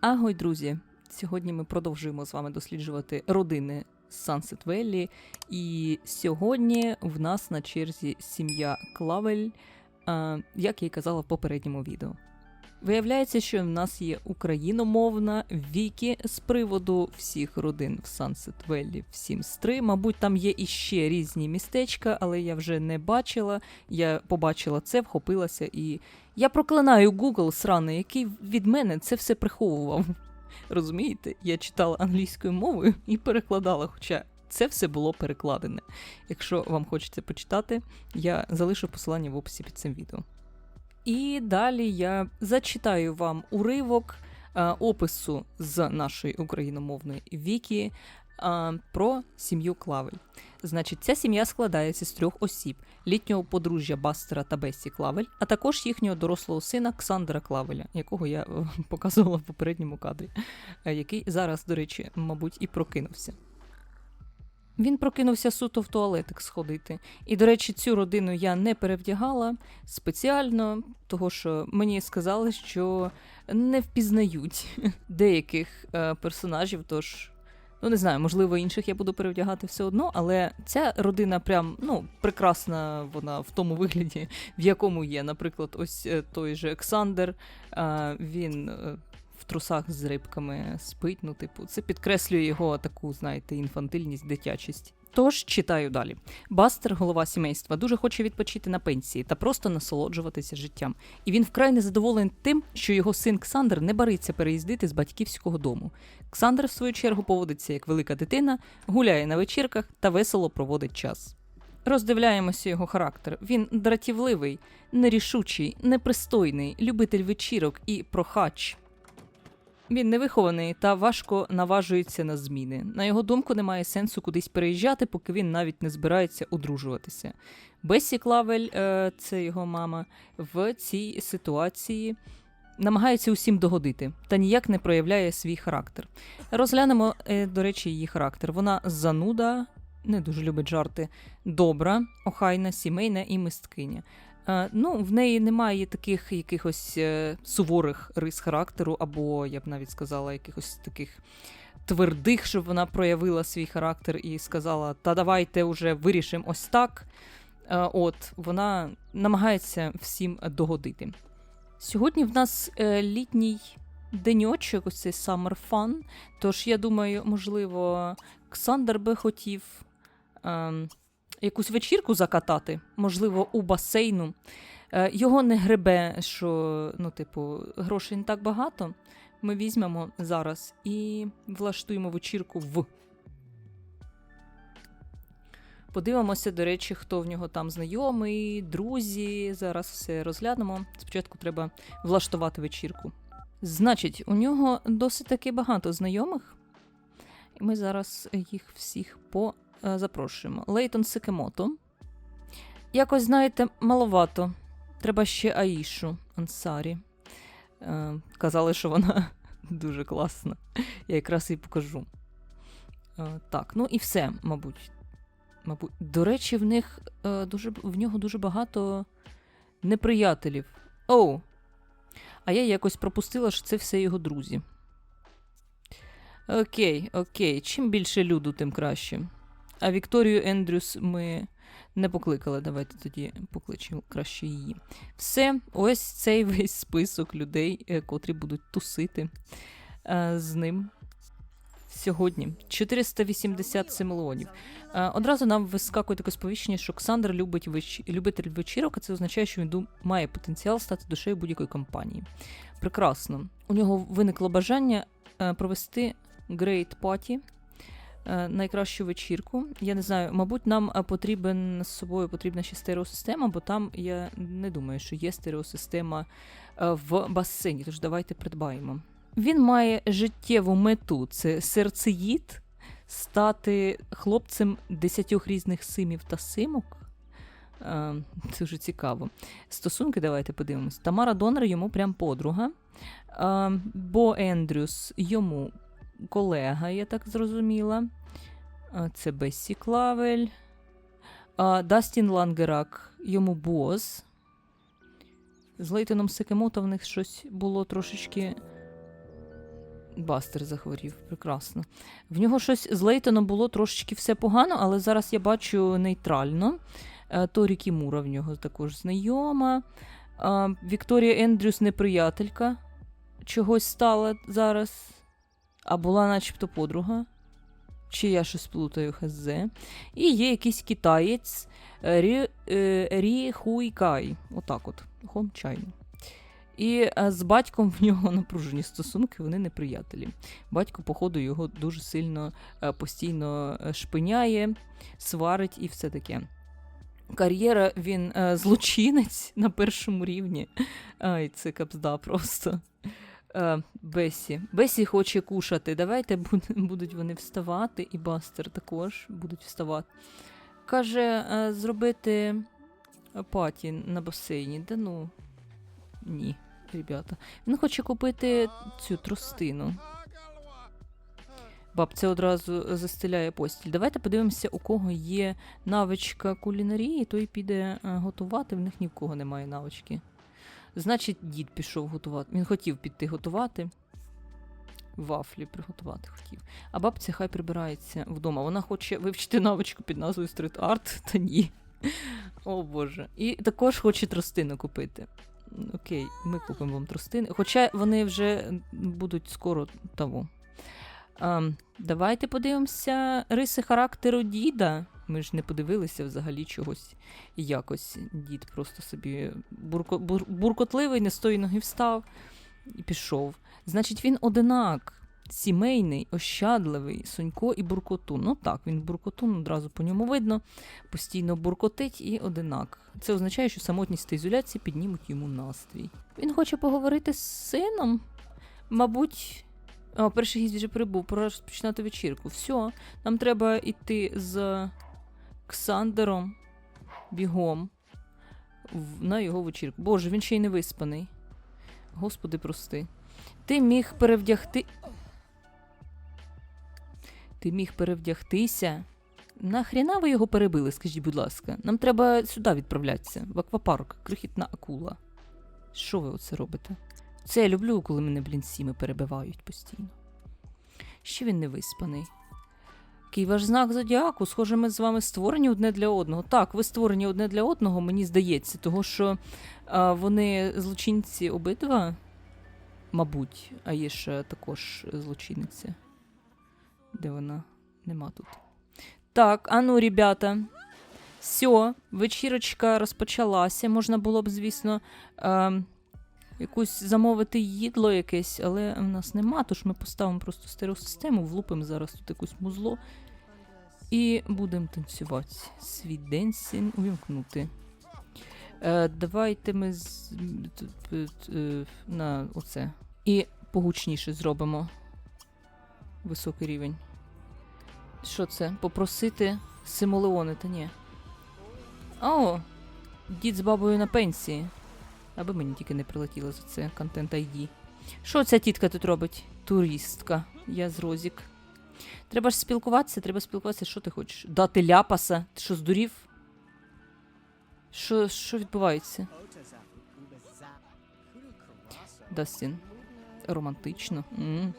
Агой, друзі! Сьогодні ми продовжуємо з вами досліджувати родини Sunset Valley. І сьогодні в нас на черзі сім'я Клавель, як я і казала в попередньому відео. Виявляється, що в нас є україномовна віки з приводу всіх родин в Sunset Valley в Sims 3. Мабуть, там є іще різні містечка, але я вже не бачила. Я побачила це, вхопилася і я проклинаю Google сраний, який від мене це все приховував. Розумієте? Я читала англійською мовою і перекладала, хоча це все було перекладене. Якщо вам хочеться почитати, я залишу посилання в описі під цим відео. І далі я зачитаю вам уривок е, опису з нашої україномовної віки е, про сім'ю Клавель. Значить, ця сім'я складається з трьох осіб: літнього подружжя Бастера та Бесі Клавель, а також їхнього дорослого сина Ксандра Клавеля, якого я е, показувала в попередньому кадрі, е, який зараз, до речі, мабуть, і прокинувся. Він прокинувся суто в туалетик сходити. І, до речі, цю родину я не перевдягала спеціально, того що мені сказали, що не впізнають деяких е, персонажів, тож. Ну, не знаю, можливо, інших я буду перевдягати все одно, але ця родина прям ну, прекрасна вона в тому вигляді, в якому є. Наприклад, ось е, той же Олександр, е, він е, трусах з рибками спить. Ну, типу, це підкреслює його таку, знаєте, інфантильність, дитячість. Тож читаю далі. Бастер, голова сімейства, дуже хоче відпочити на пенсії та просто насолоджуватися життям. І він вкрай незадоволений тим, що його син Ксандр не бариться переїздити з батьківського дому. Ксандр, в свою чергу, поводиться як велика дитина, гуляє на вечірках та весело проводить час. Роздивляємося його характер. Він дратівливий, нерішучий, непристойний, любитель вечірок і прохач. Він невихований та важко наважується на зміни. На його думку, немає сенсу кудись переїжджати, поки він навіть не збирається одружуватися. Бесі Клавель, е, це його мама, в цій ситуації намагається усім догодити та ніяк не проявляє свій характер. Розглянемо, е, до речі, її характер. Вона зануда, не дуже любить жарти, добра, охайна, сімейна і мисткиня. Е, Ну, в неї немає таких якихось е, суворих рис характеру, або я б навіть сказала, якихось таких твердих, щоб вона проявила свій характер і сказала: Та давайте вже вирішимо ось так. Е, От вона намагається всім догодити. Сьогодні в нас літній деньочок, ось цей Summer Fun. Тож я думаю, можливо, Ксандр би хотів. ем, якусь вечірку закатати, можливо, у басейну. Е, Його не гребе, що, ну, типу, грошей не так багато. Ми візьмемо зараз і влаштуємо вечірку в. Подивимося, до речі, хто в нього там знайомий, друзі. Зараз все розглянемо. Спочатку треба влаштувати вечірку. Значить, у нього досить таки багато знайомих. І ми зараз їх всіх по запрошуємо. Лейтон Секемото. Якось, знаєте, маловато. Треба ще Аїшу Ансарі. Е, казали, що вона дуже класна. Я якраз їй покажу. Е, так, ну і все, мабуть. Мабуть. До речі, в них е, дуже, в нього дуже багато неприятелів. Оу! А я якось пропустила, що це все його друзі. Окей, окей. Чим більше люду, тим краще. А Вікторію Ендрюс ми не покликали. Давайте тоді покличемо краще її. Все, ось цей весь список людей, е, котрі будуть тусити е, з ним. Сьогодні 487 мільйонів. Е, Одразу нам вискакує таке сповіщення, що Олександр любить веч... любитель вечірок, а це означає, що він має потенціал стати душею будь-якої компанії. Прекрасно. У нього виникло бажання провести Party, е, найкращу вечірку. Я не знаю, мабуть, нам е, потрібен з собою потрібна ще стереосистема, бо там я не думаю, що є стереосистема е, в басейні. Тож давайте придбаємо. Він має життєву мету це серцеїд, стати хлопцем десятьох різних симів та симок. Е, Дуже цікаво. Стосунки, давайте подивимось. Тамара Донор йому прям подруга. Е, Бо Ендрюс йому колега, я так зрозуміла. Це Бессі Клавель. Дастін Лангерак йому бос. З Лейтоном Секемото в них щось було трошечки Бастер захворів, прекрасно. В нього щось з Лейтоном було трошечки все погано, але зараз я бачу нейтрально. Е, Торі Кімура в нього також знайома. Вікторія Ендрюс неприятелька. Чогось стала зараз. А була начебто подруга. Чи я щось плутаю хз. І є якийсь китаєць е, Рі, е, Рі Хуй Кай. Отак от. Хом чайно. І е, з батьком в нього напружені стосунки, вони неприятелі. Батько, походу, його дуже сильно постійно шпиняє, сварить і все таке. Кар'єра він злочинець на першому рівні. Ай, це капзда просто. Е, Бесі. Бесі хоче кушати. Давайте будуть вони вставати, і Бастер також будуть вставати. Каже, е, зробити паті на басейні. Да ну. Ні, ребята. Він хоче купити цю тростину. Бабця одразу застеляє постіль. Давайте подивимося, у кого є навичка кулінарії, той піде е, готувати. В них ні в кого немає навички. Значить, дід пішов готувати. Він хотів піти готувати. Вафлі приготувати хотів. А бабця хай прибирається вдома. Вона хоче вивчити навичку під назвою стрит-арт, та ні. О Боже. І також хоче тростину купити. Окей, ми купимо вам тростини. Хоча вони вже будуть скоро того. Ем, давайте подивимося риси характеру діда. Ми ж не подивилися взагалі чогось якось. Дід просто собі бурко, бур, буркотливий, не з тої ноги встав і пішов. Значить, він одинак. Сімейний, ощадливий, Сонько і Буркотун. Ну так, він Буркотун, одразу по ньому видно, постійно буркотить і одинак. Це означає, що самотність та ізоляція піднімуть йому настрій. Він хоче поговорити з сином. Мабуть, о, перший гість вже прибув, пора розпочинати вечірку. Все, нам треба йти з Ксандером бігом на його вечірку. Боже, він ще й не виспаний. Господи, прости. Ти міг перевдягти. Ти міг перевдягтися. Нахріна ви його перебили, скажіть, будь ласка. Нам треба сюди відправлятися, в аквапарк, крихітна акула. Що ви оце робите? Це я люблю, коли мене, блін, перебивають постійно. Ще він не виспаний. Який ваш знак зодіаку? Схоже, ми з вами створені одне для одного. Так, ви створені одне для одного, мені здається, того що а, вони злочинці обидва, мабуть, а є ще також злочинниця. Де вона? Нема тут. Так, а ну, ребята. Все, вечірочка розпочалася. Можна було б, звісно, е, якусь замовити їдло якесь, але в нас нема, тож ми поставимо просто стереосистему, влупимо зараз тут якусь музло і будемо танцювати. Свій денсін увімкнути. Е, давайте ми з... т- на оце. І погучніше зробимо. Високий рівень. Що це? Попросити Симолеони, та ні. О, дід з бабою на пенсії. Аби мені тільки не прилетіло за це контент ID. Що ця тітка тут робить? Туристка. Я з Розік. Треба ж спілкуватися, треба спілкуватися. Що ти хочеш? Дати ляпаса? Ти що, здурів? Що, що відбувається? Дастін. Романтично. м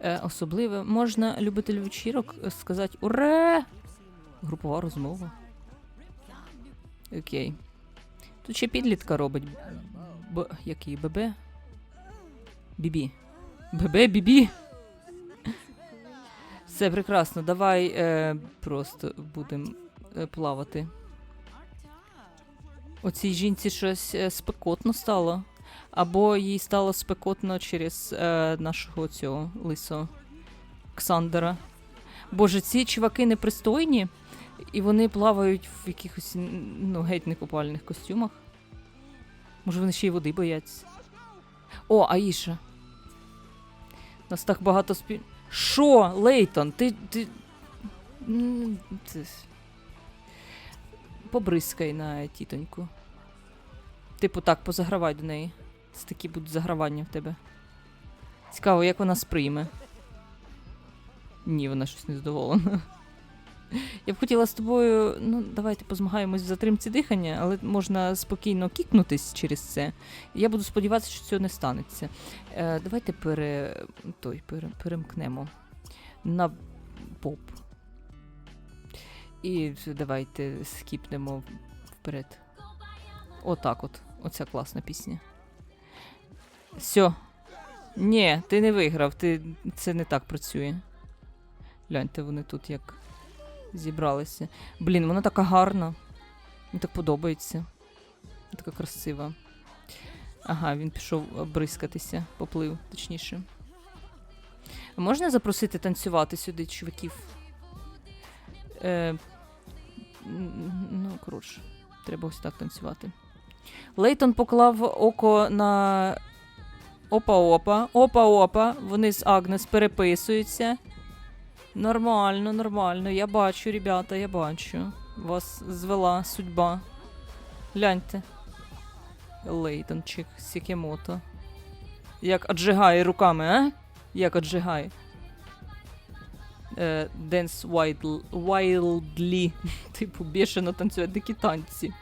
Е, особливо можна любителю вечірок сказати Уре! Групова розмова. Окей. Тут ще підлітка робить. Б... Який? ББ? Бібі. ББ, бібі. Все прекрасно. Давай е, просто будемо е, плавати. Оцій жінці щось е, спекотно стало. Або їй стало спекотно через е, нашого цього лисого Ксандера. Боже, ці чуваки непристойні, і вони плавають в якихось ну, геть некупальних костюмах. Може, вони ще й води бояться. О, Аїша. Нас так багато спіль. Що, Лейтон? Ти. ти... Побризкай на тітоньку. Типу так, позагравай до неї. Це такі будуть загравання в тебе. Цікаво, як вона сприйме. Ні, вона щось не задоволена. Я б хотіла з тобою, ну, давайте позмагаємось в затримці дихання, але можна спокійно кікнутись через це. Я буду сподіватися, що цього не станеться. Е, давайте пере, той, пере, перемкнемо на поп. І давайте скіпнемо вперед. Отак от. Оця класна пісня. Все. Ні, ти не виграв, ти... це не так працює. Гляньте, вони тут як зібралися. Блін, вона така гарна. Мені так подобається. Така красива. Ага, він пішов бризкатися, поплив, точніше. Можна запросити танцювати сюди чуваків? Е, ну, коротше, треба ось так танцювати. Лейтон поклав око на. Опа-опа, опа-опа. Вони з Агнес переписуються. Нормально, нормально. Я бачу, ребята, я бачу. Вас звела судьба. Гляньте. Лейтончик Сікемото. Як отжигає руками, а? Як отжигає. Е, Dance wild, wildly. Типу, бешено танцює дикі танці.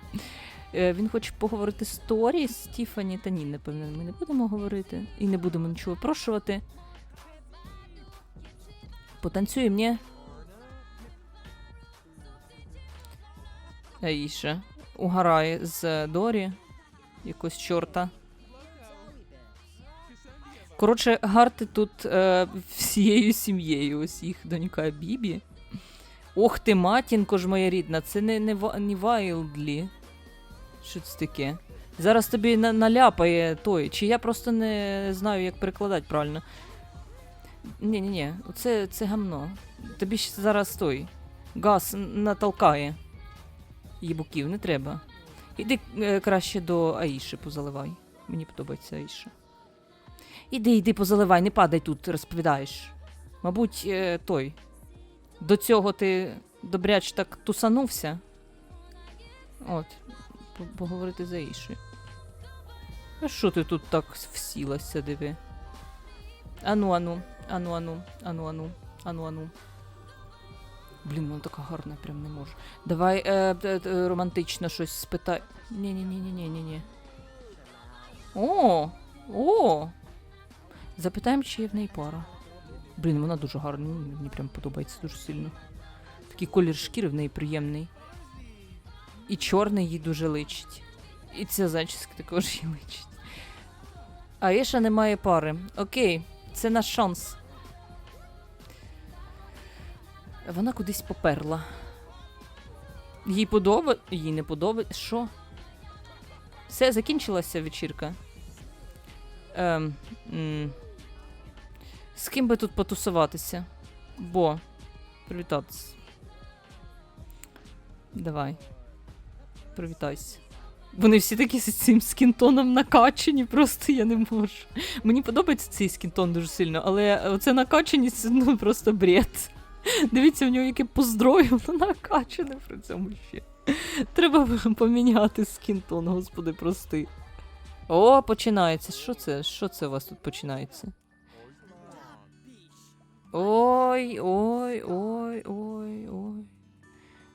Е, він хоче поговорити з Торі, з Тіфані, та ні, напевно, ми не будемо говорити. І не будемо нічого прошувати. Потанцюй мені. Аїша. Угорає з Дорі. Якось чорта. Коротше, гарти тут е, всією сім'єю. Ось їх донька Бібі. Ох ти, матінко ж моя рідна, це не, не, не Вайлдлі. Що це таке? Зараз тобі на, наляпає той. Чи я просто не знаю, як перекладати правильно. Ні, ні, ні, це, це гамно. Тобі ж зараз той. Газ натолкає. Їбуків, не треба. Іди е, краще до Аїші позаливай. Мені подобається Аїша. Іди, іди, позаливай, не падай тут, розповідаєш. Мабуть, е, той. До цього ти добряч так тусанувся. От, поговорити за Аїшею. А що ти тут так всілася, диви? Ану, ану, ану, ану, ану, ану, ану, ану. Блін, вона така гарна, прям не можу. Давай е, е, романтично щось спитай. ні ні ні ні ні ні ні О! О! Запитаємо, чи є в неї пара. Блін, вона дуже гарна, ну, мені прям подобається дуже сильно. Такий колір шкіри в неї приємний. І чорний їй дуже личить. І ця зачіска також їй личить. А Іша не має пари. Окей, це наш шанс. Вона кудись поперла. Їй подоба... Їй не подобається. Що? Все, закінчилася вечірка. Ем, м. З ким би тут потусуватися? Бо. Привітатися. Давай. Привітайся. Вони всі такі з цим скінтоном накачані, просто я не можу. Мені подобається цей скінтон дуже сильно, але оце накачаність ну просто бред. Дивіться, в нього яке поздроєм, воно накачане при цьому ще. Треба поміняти скінтон, господи, прости. О, починається. Що це? Що це у вас тут починається? Ой, ой, ой, ой.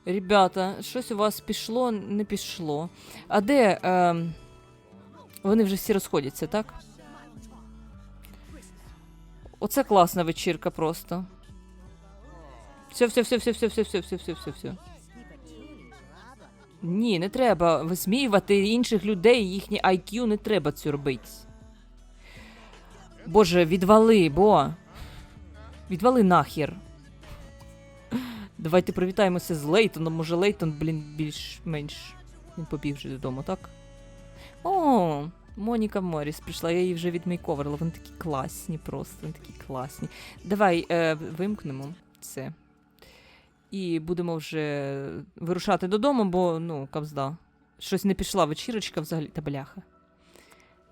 Ребята, щось у вас пішло, не пішло. А де. Ем... Вони вже всі розходяться, так? Оце класна вечірка просто. Все, все, все, все, все, все, все, все, все, все, все. Ні, не треба висміювати інших людей, їхні IQ не треба це робити. Боже, відвали, бо. Відвали нахер. Давайте привітаємося з Лейтоном. Може Лейтон, блін, більш-менш. Він побіг вже додому, так? О, Моніка Моріс прийшла, я її вже відмейковерила. Вони такі класні, просто вони такі класні. Давай е, вимкнемо це. І будемо вже вирушати додому, бо, ну, кавзда. Щось не пішла вечірочка взагалі. Та бляха.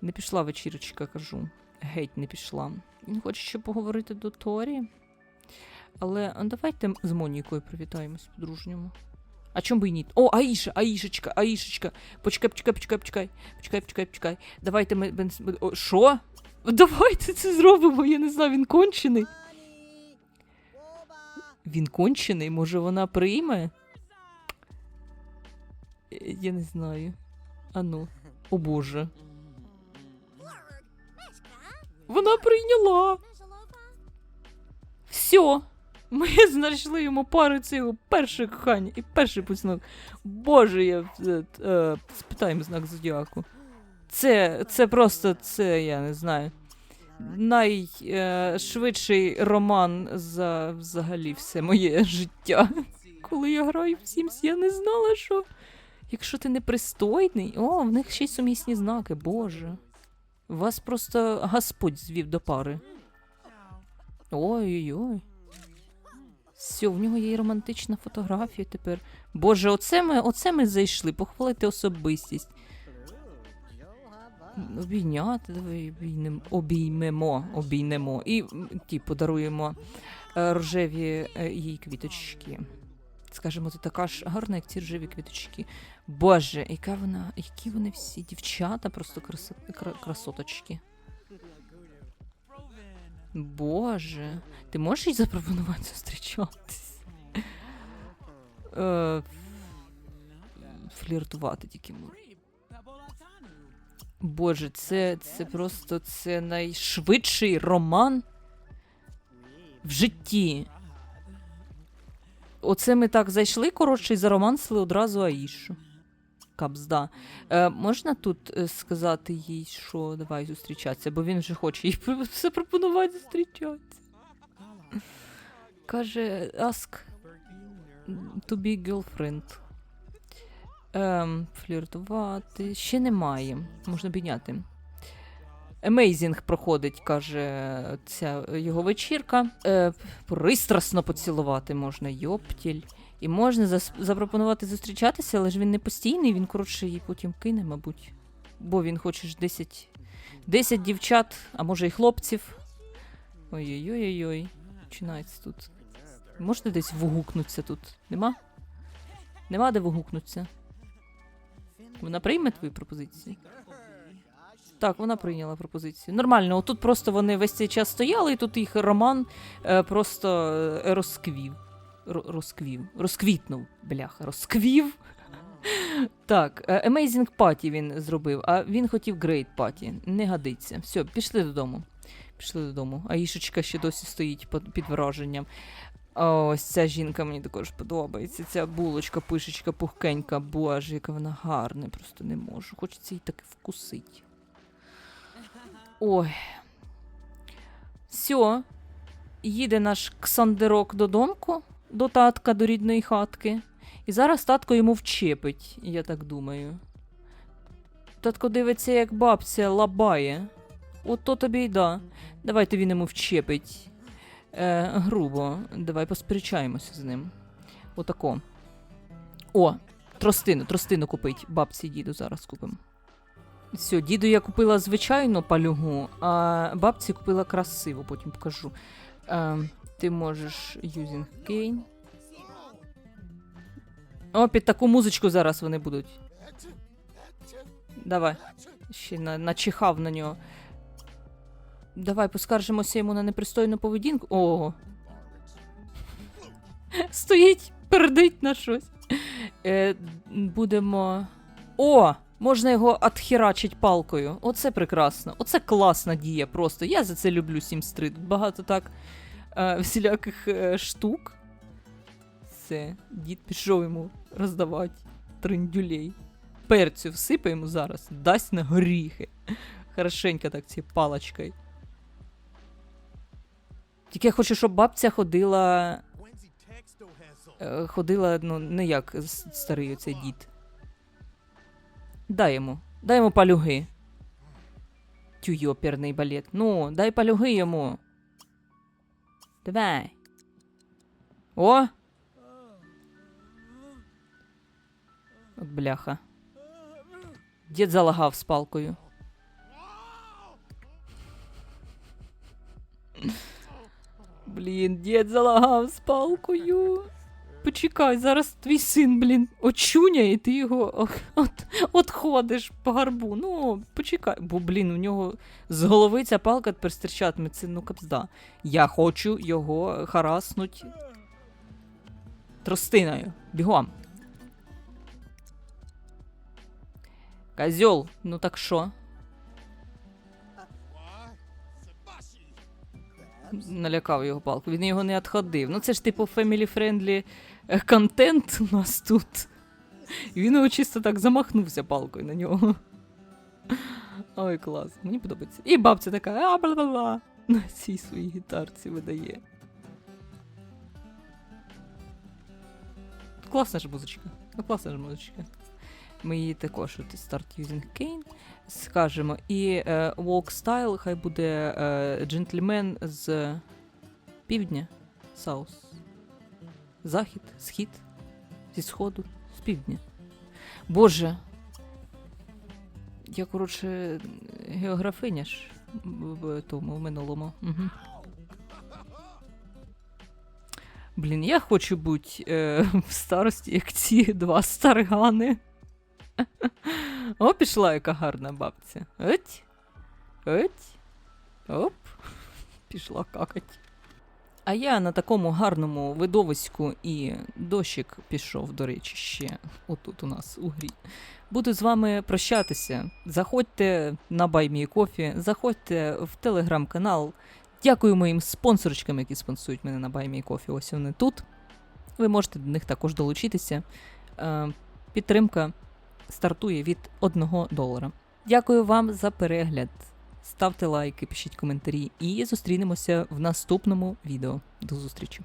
Не пішла вечірочка, кажу. Геть не пішла. Він хоче ще поговорити до Торі. Але давайте з Монікою привітаємось по-дружньому. А чому би і ні? О, Аїша, Аїшечка, Аїшечка. Почекай, почекай, почекай, почекай. Почекай, почекай, почекай. Давайте ми. О, що? Давайте це зробимо, я не знаю, він кончений. Він кончений, може вона прийме? Е, Я не знаю. Ану. О боже. Вона прийняла. Все. Ми знайшли йому пару цього перше кохання і перший поцілунок. Боже, я е, е, спитаємо знак зодіаку. Це, це просто це, я не знаю. Найшвидший роман за взагалі все моє життя. Коли я граю в Sims, я не знала, що. Якщо ти непристойний, о, в них ще й сумісні знаки, боже. Вас просто Господь звів до пари. Ой-ой-ой. Все, в нього є романтична фотографія тепер. Боже, оце ми, оце ми зайшли, похвалити особистість. Обійняти, давай обійнем, обіймемо, обійнемо. І ті подаруємо е, рожеві е, їй квіточки. Скажемо, ти така ж гарна, як ці рожеві квіточки. Боже, яка вона, які вони всі дівчата, просто красо, кра- красоточки. Боже, ти можеш їй запропонувати зустрічатись? Е, фліртувати тільки можу. Боже, це, це просто це найшвидший роман в житті. Оце ми так зайшли, коротше, і заромансили одразу Аїшу. Капзда. Е, можна тут е, сказати їй, що давай зустрічатися, бо він вже хоче їй запропонувати зустрічатися. Каже, ask to be girlfriend. Ем, фліртувати. Ще немає. Можна підняти. Amazing проходить, каже ця його вечірка. Е, пристрасно поцілувати можна, йоптіль. І можна зас- запропонувати зустрічатися, але ж він не постійний, він коротше її потім кине, мабуть. Бо він хоче ж 10, 10 дівчат, а може й хлопців. Ой-ой-ой-ой. Починається тут. Можете десь вгукнутися тут? Нема? Нема де вгукнутися. Вона прийме твої пропозиції? Так, вона прийняла пропозицію. Нормально, отут просто вони весь цей час стояли, і тут їх роман е, просто е, розквів. Ро- розквів. Розквітнув, бляха, розквів. Так, е, Amazing Party він зробив, а він хотів Great Party. Не годиться. Все, пішли додому. Пішли додому. А Ішечка ще досі стоїть під, враженням. Ось ця жінка мені також подобається. Ця булочка, пишечка, пухкенька. Боже, яка вона гарна, просто не можу. Хочеться її таки вкусити. Ой. Все. Їде наш Ксандерок додомку, до татка, до рідної хатки. І зараз татко йому вчепить, я так думаю. Татко дивиться, як бабця лабає. От то тобі й да. Давайте він йому вчепить. Е, грубо. Давай посперечаємося з ним. Отако. О, тростину, тростину купить. Бабці діду зараз купимо. Все, діду я купила звичайну палюгу, а бабці купила красиву, потім покажу. Е, ти можеш using cane. О, під таку музичку зараз вони будуть. Давай. Ще на, начихав на нього. Давай поскаржимося йому на непристойну поведінку. Ого. Стоїть, пердить на щось. Е, будемо. О! Можна його отхерачить палкою. Оце прекрасно. Оце класна дія просто. Я за це люблю Сімстри. Тут багато так всіляких е, штук. Все, дід пішов йому роздавати триндюлей. Перцю всипаємо зараз, дасть на горіхи. Хорошенько так цією палочкою. Тільки я хочу, щоб бабця ходила. е, Ходила, ну, не як старий оцей дід. Дай йому. Дай йому палюги. Тю йоперний балет. Ну, дай палюги йому. Давай. О! От бляха. Дід залагав з палкою. Блін, дід залагав з палкою. Почекай, зараз твій син, блін, очуняє, і ти його от, от ходиш по гарбу. Ну, почекай. Бо, блін, у нього з голови ця палка тепер стирчатиме. Це ну капзда. Я хочу його хараснуть тростиною. Бігом. Козьол, ну так що? Налякав його палку. Він його не відходив. Ну це ж типу family-friendly е, контент у нас тут. І він його чисто так замахнувся палкою на нього. Ой, клас, мені подобається. І бабця така а бла бла бла на цій своїй гітарці видає. Класна ж музичка. Ну, класна ж музичка. Ми її також от Start Using Cane скажемо. І е, Walk Style хай буде е, джентльмен з півдня, Саус. Захід, схід, зі сходу, з півдня. Боже. Я, коротше, географиня ж в, тому в минулому. Угу. Блін, я хочу бути е, в старості, як ці два старгани. О, пішла яка гарна бабця. Еть. Еть. Оп. Пішла какать. А я на такому гарному видовиську і дощик пішов, до речі, ще отут у нас у грі. Буду з вами прощатися. Заходьте на BuyMeCoffee, заходьте в телеграм-канал. Дякую моїм спонсорочкам, які спонсують мене на BuyMeCoffee. Ось вони тут. Ви можете до них також долучитися. Е, Підтримка стартує від 1 долара. Дякую вам за перегляд. Ставте лайки, пишіть коментарі і зустрінемося в наступному відео. До зустрічі!